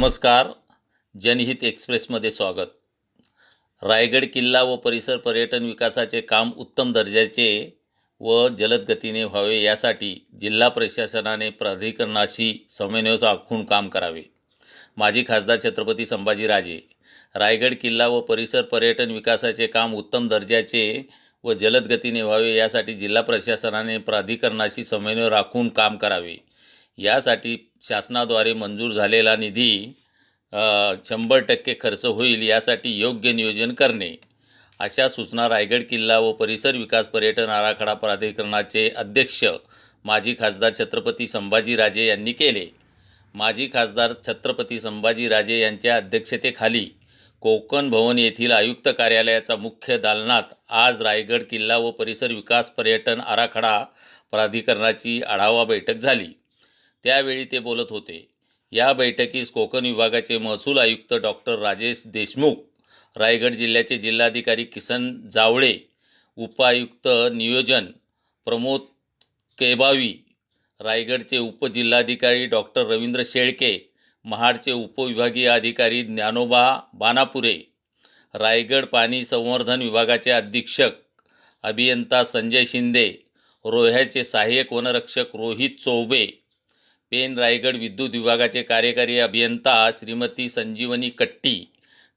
नमस्कार. जनहित एक्सप्रेसमध्ये स्वागत. रायगड किल्ला व परिसर पर्यटन विकासाचे काम उत्तम दर्जाचे व जलद गतीने व्हावे यासाठी जिल्हा प्रशासनाने प्राधिकरणाशी समन्वय राखून काम करावे. माजी खासदार छत्रपती संभाजीराजे रायगड किल्ला व परिसर पर्यटन विकासाचे काम उत्तम दर्जाचे व जलद गतीने व्हावे यासाठी जिल्हा प्रशासनाने प्राधिकरणाशी समन्वय राखून काम करावे. यासाठी शासनाद्वारे मंजूर झालेला निधी शंभर टक्के खर्च होईल यासाठी योग्य नियोजन करणे. अशा सूचना रायगड किल्ला व परिसर विकास पर्यटन आराखडा प्राधिकरणाचे अध्यक्ष माजी खासदार छत्रपती संभाजीराजे यांनी केले. माजी खासदार छत्रपती संभाजीराजे यांच्या अध्यक्षतेखाली कोकण भवन येथील आयुक्त कार्यालयाचा मुख्य दालनात आज रायगड किल्ला व परिसर विकास पर्यटन आराखडा प्राधिकरणाची आढावा बैठक झाली. त्यावेळी ते बोलत होते. या बैठकीस कोकण विभागाचे महसूल आयुक्त डॉक्टर राजेश देशमुख रायगड जिल्ह्याचे जिल्हाधिकारी किसन जावळे उपायुक्त नियोजन प्रमोद केबावी रायगडचे उपजिल्हाधिकारी डॉक्टर रवींद्र शेळके महाडचे उपविभागीय अधिकारी ज्ञानोबा बानापुरे रायगड पाणी संवर्धन विभागाचे अधीक्षक अभियंता संजय शिंदे रोह्याचे सहाय्यक वनरक्षक रोहित चौबे पेन रायगड विद्युत विभागाचे कार्यकारी अभियंता श्रीमती संजीवनी कट्टी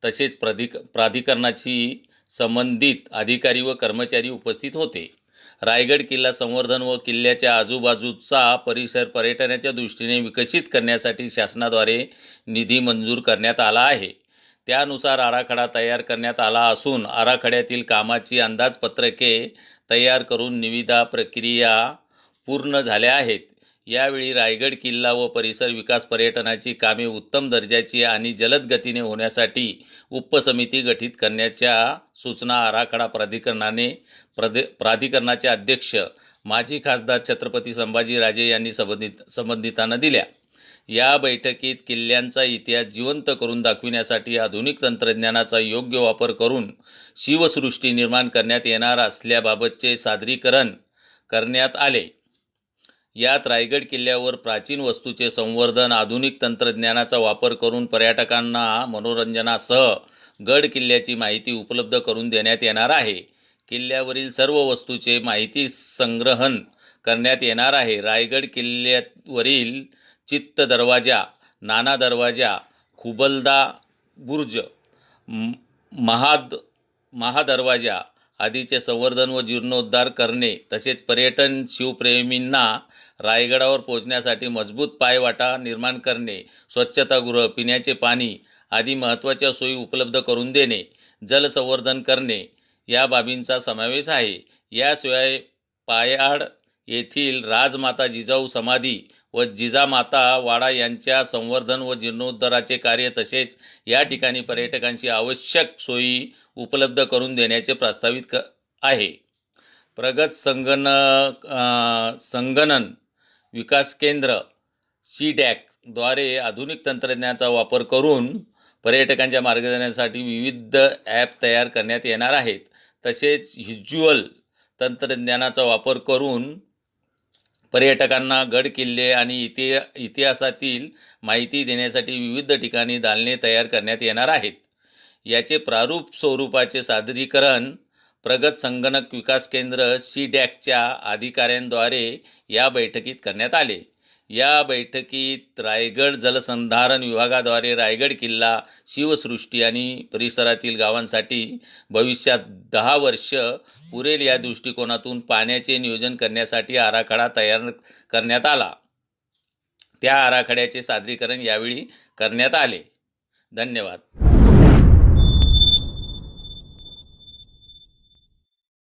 तसेच प्राधिक प्राधिकरणाची संबंधित अधिकारी व कर्मचारी उपस्थित होते. रायगड किल्ला संवर्धन व किल्ल्याच्या आजूबाजूचा परिसर पर्यटनाच्या दृष्टीने विकसित करण्यासाठी शासनाद्वारे निधी मंजूर करण्यात आला आहे. त्यानुसार आराखडा तयार करण्यात आला असून आराखड्यातील कामाची अंदाजपत्रके तयार करून निविदा प्रक्रिया पूर्ण झाल्या आहेत. यावेळी रायगड किल्ला व परिसर विकास पर्यटनाची कामे उत्तम दर्जाची आणि जलद गतीने होण्यासाठी उपसमिती गठीत करण्याच्या सूचना आराखडा प्राधिकरणाने प्रदे प्राधिकरणाचे अध्यक्ष माजी खासदार छत्रपती संभाजीराजे यांनी संबंधित संबंधितांना दिल्या. या बैठकीत किल्ल्यांचा इतिहास जिवंत करून दाखविण्यासाठी आधुनिक तंत्रज्ञानाचा योग्य वापर करून शिवसृष्टी निर्माण करण्यात येणार असल्याबाबतचे सादरीकरण करण्यात आले. यात रायगड किल्ल्यावर प्राचीन वस्तूचे संवर्धन आधुनिक तंत्रज्ञानाचा वापर करून पर्यटकांना मनोरंजनासह गड किल्ल्याची माहिती उपलब्ध करून देण्यात येणार आहे. किल्ल्यावरील सर्व वस्तूचे माहिती संग्रहण करण्यात येणार आहे. रायगड किल्ल्यावरील चित्त दरवाजा नाना दरवाजा खुबलदा बुर्ज महाद महादरवाजा आदीचे संवर्धन व जीर्णोद्धार करणे तसेच पर्यटन शिवप्रेमींना रायगडावर पोहोचण्यासाठी मजबूत पायवाटा निर्माण करणे स्वच्छतागृह पिण्याचे पाणी आदी महत्त्वाच्या सोयी उपलब्ध करून देणे जलसंवर्धन करणे या बाबींचा समावेश आहे. याशिवाय पायाड येथील राजमाता जिजाऊ समाधी व जिजामाता वाडा यांच्या संवर्धन व जीर्णोद्धाराचे कार्य तसेच या ठिकाणी पर्यटकांची आवश्यक सोयी उपलब्ध करून देण्याचे प्रस्तावित क आहे. प्रगत संगणक संगणन विकास केंद्र सी डॅकद्वारे आधुनिक तंत्रज्ञानाचा वापर करून पर्यटकांच्या मार्गदर्शनासाठी विविध ॲप तयार करण्यात येणार आहेत. तसेच व्हिज्युअल तंत्रज्ञानाचा वापर करून पर्यटकांना गड किल्ले आणि इति इतिहासातील माहिती देण्यासाठी विविध ठिकाणी दालने तयार करण्यात येणार आहेत. याचे प्रारूप स्वरूपाचे सादरीकरण प्रगत संगणक विकास केंद्र सी डॅकच्या अधिकाऱ्यांद्वारे या बैठकीत करण्यात आले. या बैठकीत रायगड जलसंधारण विभागाद्वारे रायगड किल्ला शिवसृष्टी आणि परिसरातील गावांसाठी भविष्यात दहा वर्ष पुरेल या दृष्टिकोनातून पाण्याचे नियोजन करण्यासाठी आराखडा तयार करण्यात आला. त्या आराखड्याचे सादरीकरण यावेळी करण्यात आले. धन्यवाद.